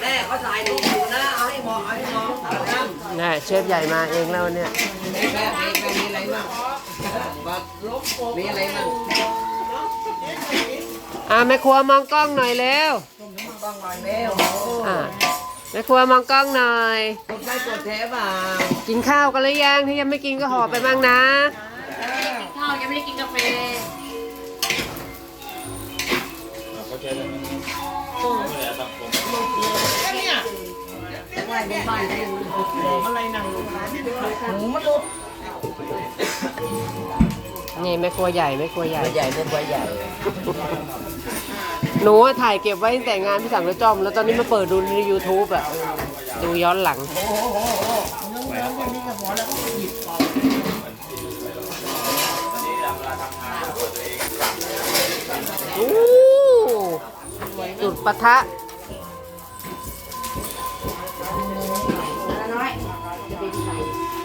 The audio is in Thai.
แม่เขาถ่ายรูปอยู่นะเอาให้มองเอาให้มองเอาทำนี่เชฟใหญ่มาเองแล้วเนี่ยแม่แม่แม่แม่มีอะไรบ้างบัตรลบมีอะไรบ้างอ่าแม่ครัวมองกล้องหน่อยเร็วต้องหน่อยแม่โอ้โหอ่าแม่ครัวมองกล้องหน่อย กดไลค์กดแชร์เปล่ากินข้าวกันหรือยังถ้ายังไม่กินก็ห่อไปบ้างนะ ข้าวยังไม่ได้กินกาแฟ เขาใช้แบบนั้น่ไปไปอะไรนั่งหมูมาลูกนี่แม่ครัวใหญ่แม่ครัวใหญ่ ตัวใหญ่เป็นตัวใหญ่ หนูอะถ่ายเก็บไว้ตั้งแต่งานพี่สั่งกระจอม แล้วตอนนี้มาเปิดดูใน YouTube อะดูย้อนหลังอู้จุดปะทะ tonight, the big fight.